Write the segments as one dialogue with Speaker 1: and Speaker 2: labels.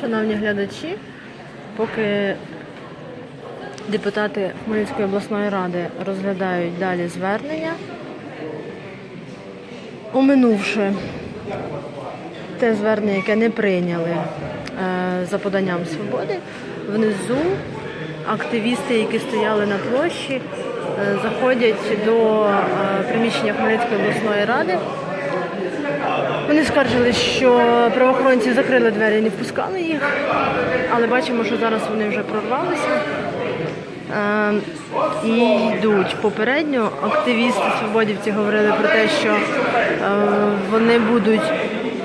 Speaker 1: Шановні глядачі, поки депутати Хмельницької обласної ради розглядають далі звернення, оминувши те звернення, яке не прийняли е, за поданням свободи, внизу активісти, які стояли на площі, е, заходять до е, приміщення Хмельницької обласної ради. Вони скаржили, що правоохоронці закрили двері і не впускали їх, але бачимо, що зараз вони вже прорвалися е, і йдуть. Попередньо активісти свободівці говорили про те, що е, вони будуть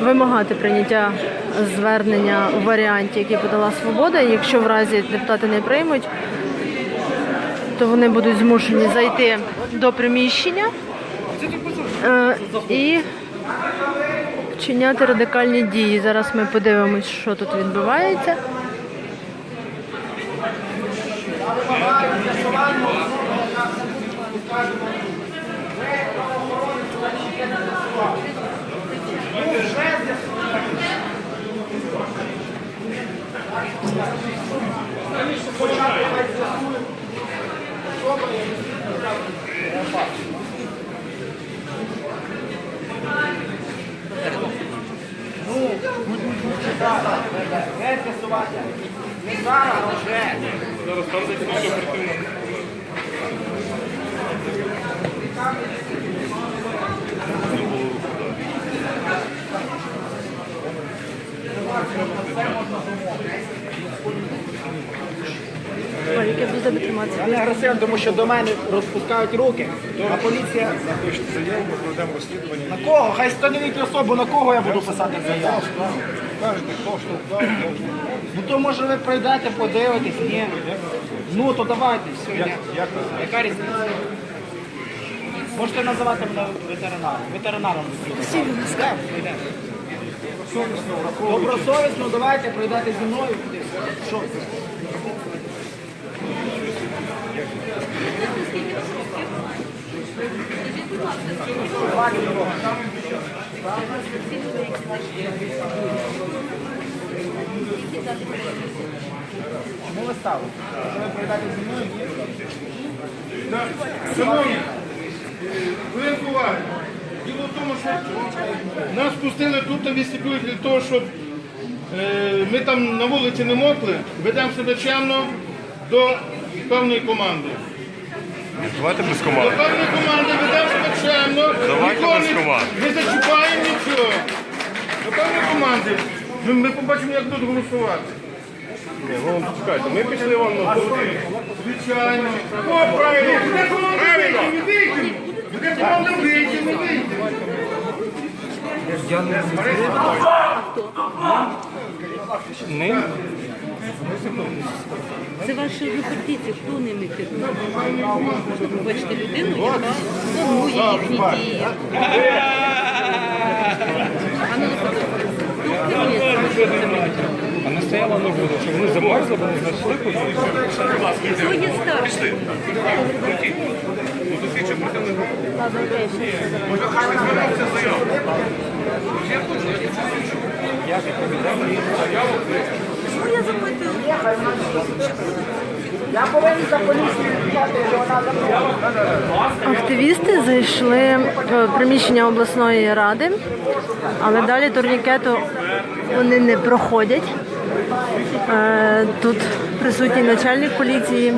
Speaker 1: вимагати прийняття звернення у варіанті, який подала свобода. Якщо в разі депутати не приймуть, то вони будуть змушені зайти до приміщення е, і вчиняти радикальні дії. Зараз ми подивимось, що тут відбувається. Ой, яке буде триматися.
Speaker 2: Я не агресивно, тому що до мене розпускають руки, а поліція.
Speaker 3: Напишіть заяву, ми проведемо розслідування.
Speaker 2: На кого? Хай встановіть особу, на кого я буду писати заяву.
Speaker 3: Кажете, хто штовхав, хто
Speaker 2: Ну то може ви прийдете, подивитесь, ні. Ну то давайте, все,
Speaker 3: Як-.
Speaker 2: Яка різниця? Можете називати мене ветеринаром. Ветеринаром Йдемо, йдемо. Добросовісно, давайте прийдете зі мною. Що? Чому ви стали? Що ви прийдете зі мною?
Speaker 4: Шановні, хвилинку уваги. Діло в тому, що нас пустили тут на вестибюль для того, щоб е, ми там на вулиці не мокли, ведемо себе чемно до певної команди.
Speaker 3: Давайте без
Speaker 4: До певної команди ведемо себе
Speaker 3: без
Speaker 4: не, не зачіпаємо нічого. До певної команди. Ми, ми побачимо, як будуть голосувати.
Speaker 3: Ні, ну чекайте, ми пішли вам на
Speaker 4: Звичайно. О, правильно. Буде команда вийти, ми вийдемо. Буде команда вийти, ми вийдемо.
Speaker 3: Ним?
Speaker 5: Це ваші виборці, хто ними керує? Бачите людину, яка формує їхні дії. А ну, хто керує цими
Speaker 3: А не стояла на воду, що вони замерзли, бо не знайшли куди.
Speaker 5: Хто є старший? Ну, я запитую.
Speaker 2: Я повинен за поліцію що вона.
Speaker 1: Активісти зайшли в приміщення обласної ради, але далі турнікету вони не проходять. Е, Тут присутній начальник поліції,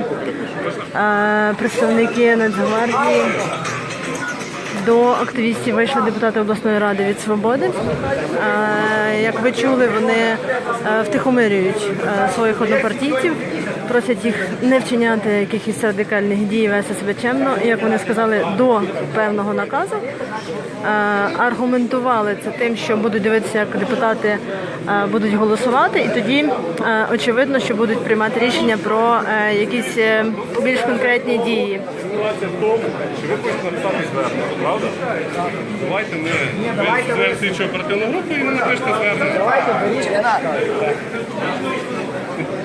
Speaker 1: е, представники Нацгвардії. До активістів вийшли депутати обласної ради від свободи. Е, Як ви чули, вони е, втихомирюють е, своїх однопартійців, просять їх не вчиняти якихось радикальних дій, вести себе чемно. Як вони сказали, до певного наказу Е, аргументували це тим, що будуть дивитися, як депутати е, будуть голосувати, і тоді е, очевидно, що будуть приймати рішення про якісь більш конкретні дії.
Speaker 3: Ситуація в тому, що ви хочете написати звернення, правда? Давайте ми візьмемо слідчу оперативну групу і ви напишете звернення.
Speaker 2: Давайте, беріть,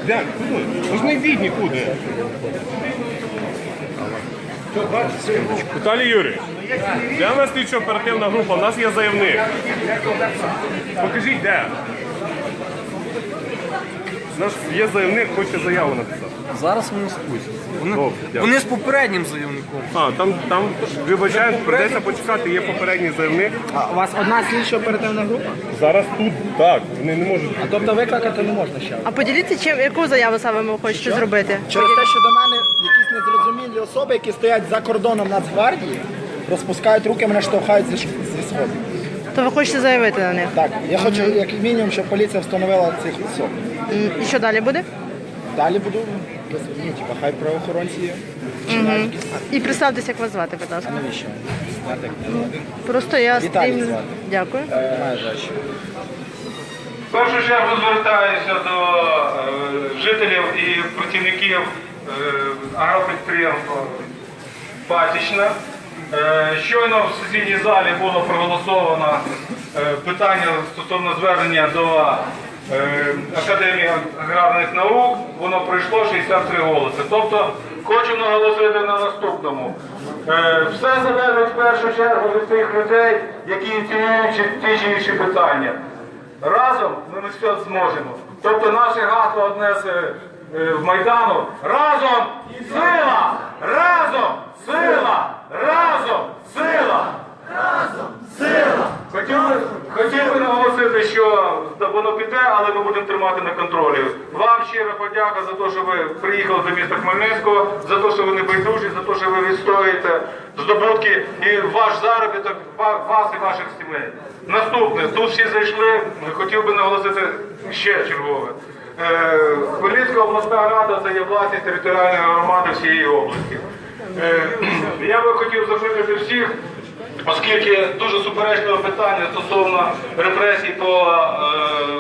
Speaker 3: Де? Куди? Ви ж не йдіть нікуди. Віталій Юрійович, у нас слідчо оперативна група? У нас є заявник. Покажіть де. Наш є заявник, хоче заяву написати.
Speaker 2: Зараз вони спустять. Вони,
Speaker 3: Добре, дякую.
Speaker 2: вони з попереднім заявником.
Speaker 3: А, там, там вибачають, придеться почекати, є попередній заявник.
Speaker 2: А у вас одна слідча оперативна група?
Speaker 3: Зараз тут так, вони не можуть.
Speaker 2: А тобто викликати не можна ще.
Speaker 1: А поділіться, чим яку заяву саме ви хочете зробити?
Speaker 6: Через те, що до мене якісь незрозумілі особи, які стоять за кордоном Нацгвардії, розпускають руки, мене штовхають зі, ш- зі сходу.
Speaker 1: То ви хочете заявити на них?
Speaker 6: Так, я хочу як мінімум, щоб поліція встановила цих особ.
Speaker 1: І що далі буде?
Speaker 6: Далі буду ну, типу, хай правоохоронці вчиняють якісь.
Speaker 1: І представтеся, як вас звати, будь ласка.
Speaker 6: А навіщо? Я так
Speaker 1: Просто я
Speaker 6: Віталій
Speaker 1: стрім-
Speaker 6: звати.
Speaker 1: Дякую.
Speaker 6: жаль.
Speaker 7: В першу чергу звертаюся до е, жителів і працівників е, агропідприємства Пасічна. Е, щойно в сесійній залі було проголосовано е, питання стосовно звернення до е, Академії аграрних наук. Воно пройшло 63 голоси. Тобто хочу наголосити на наступному. Е, все залежить в першу чергу від тих людей, які ініціюють ті чи інші питання. Разом ми все зможемо. Тобто наше гасло одне з е, е, в Майдану. Разом сила! Разом сила! Разом сила! Разом сила! Хотів би наголосити, що воно піде, але ми будемо тримати на контролі. Вам щира подяка за те, що ви приїхали до міста Хмельницького, за те, що ви не байдужі, за те, що ви відстоюєте здобутки і ваш заробіток, вас і ваших сімей. Наступне, тут всі зайшли, хотів би наголосити ще чергове. Е, Хмельницька обласна рада це є власність територіальної громади всієї області. Е, Я би хотів закликати всіх, оскільки дуже суперечливе питання стосовно репресій по е,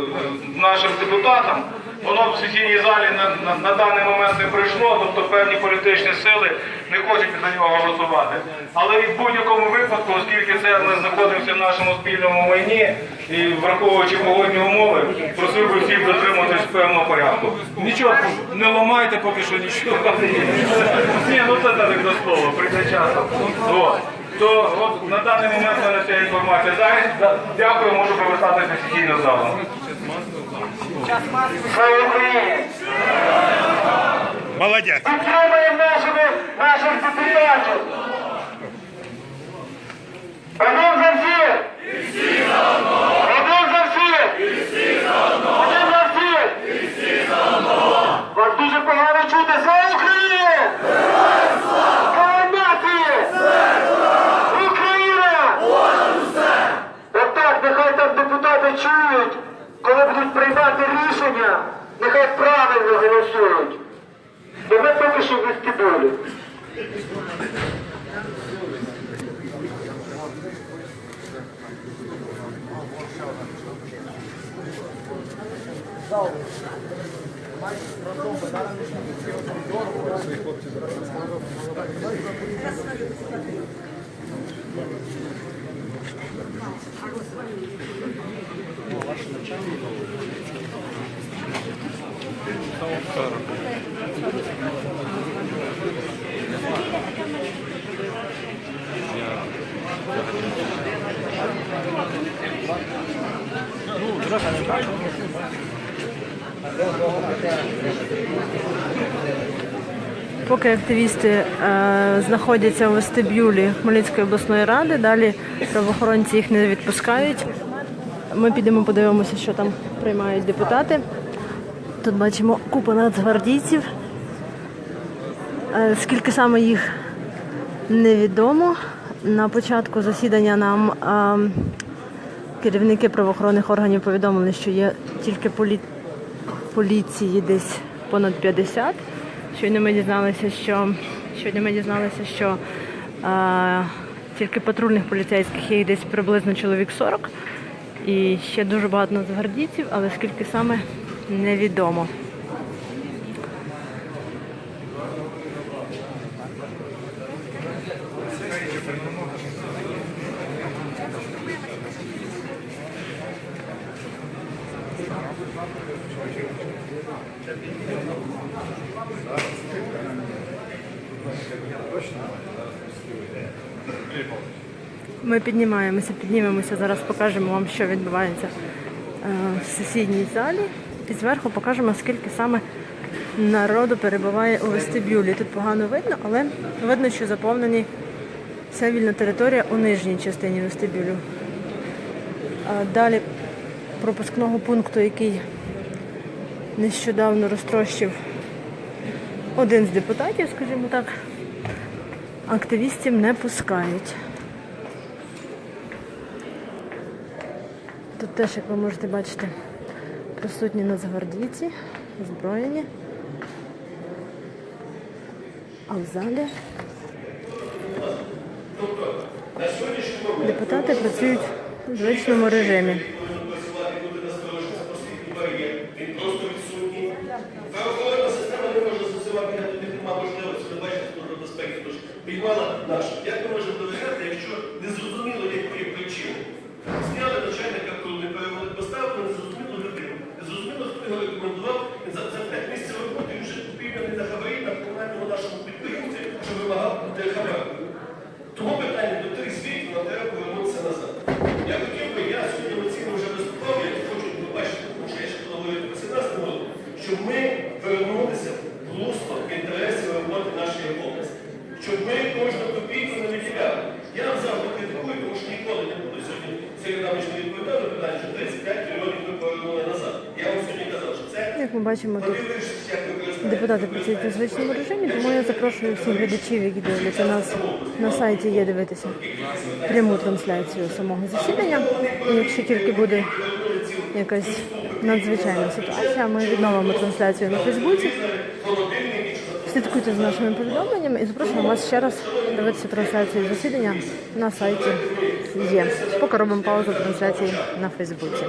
Speaker 7: нашим депутатам, воно в сесійній залі на, на, на даний момент не прийшло, тобто певні політичні сили не хочуть за нього голосувати. Але в будь-якому випадку, оскільки це ми знаходимося в нашому спільному майні і враховуючи погодні умови, просив би всіх дотримуватись певного порядку. Нічого не ламайте поки що нічого. Ні, ну це так до слова, прийде часом. То от на даний момент мене ця інформація. Зараз дякую, можу повертатися в сесійну залу. Слава Україні!
Speaker 3: Молодець!
Speaker 7: Підтримаємо нашими, наших депутатів! Один за всіх! Один за всіх! Один за всіх! Вас дуже погано чути! Зараз Поки
Speaker 1: активісти е, знаходяться у вестибюлі Хмельницької обласної ради, далі правоохоронці їх не відпускають. Ми підемо подивимося, що там приймають депутати. Тут бачимо купу нацгвардійців. Е, скільки саме їх невідомо. На початку засідання нам е, керівники правоохоронних органів повідомили, що є тільки полі... поліції десь понад 50. Щойно ми дізналися, що щойно ми дізналися, що е, тільки патрульних поліцейських є десь приблизно чоловік 40. І ще дуже багато нацгвардійців, але скільки саме невідомо. Ми піднімаємося, піднімемося, зараз покажемо вам, що відбувається е, в сесійній залі. І зверху покажемо, скільки саме народу перебуває у вестибюлі. Тут погано видно, але видно, що заповнені вся вільна територія у нижній частині вестибюлю. Далі пропускного пункту, який нещодавно розтрощив один з депутатів, скажімо так, активістів не пускають. Тут теж, як ви можете бачити, присутні нацгвардійці, озброєні. А в залі депутати працюють у звичному режимі.
Speaker 8: Він просто відсутній. Правоохоронна система не може застосувати методи, немає можливості, ви бачите, служба безпеки тож приймала нашу. Як ми можемо довіряти, якщо не зрозуміло, якої причини? Зняли начальника, коли не перевели поставили, не зрозуміло людину. Не зрозуміло, хто його рекомендував. За, за 5 місяців роботи він вже купівляний на хабарі на комунальному нашому підприємстві, що вимагав для хабару. Тому питання до тих звітів нам треба повернутися назад. Я хотів би, я сьогодні емоційно вже виступав, я хочу побачити, тому що я ще коли говорив про 17 року, щоб ми повернулися в русло інтересів роботи нашої області. Щоб ми кожну копійку не виділяли. Я вам завжди критикую, тому що ніколи не буду сьогодні Сергій Адамович не відповідав на питання, що 35 мільйонів ми повернули назад. Я вам сьогодні казав, що це
Speaker 1: Як ми бачимо, тут депутати працюють у звичному режимі, тому я запрошую всіх глядачів, які дивляться нас на сайті є дивитися пряму трансляцію самого засідання. І якщо тільки буде якась надзвичайна ситуація, ми відновимо трансляцію на Фейсбуці. Слідкуйте за нашими повідомленнями і запрошуємо вас ще раз дивитися трансляцію засідання на сайті є. Поки робимо паузу трансляції на Фейсбуці.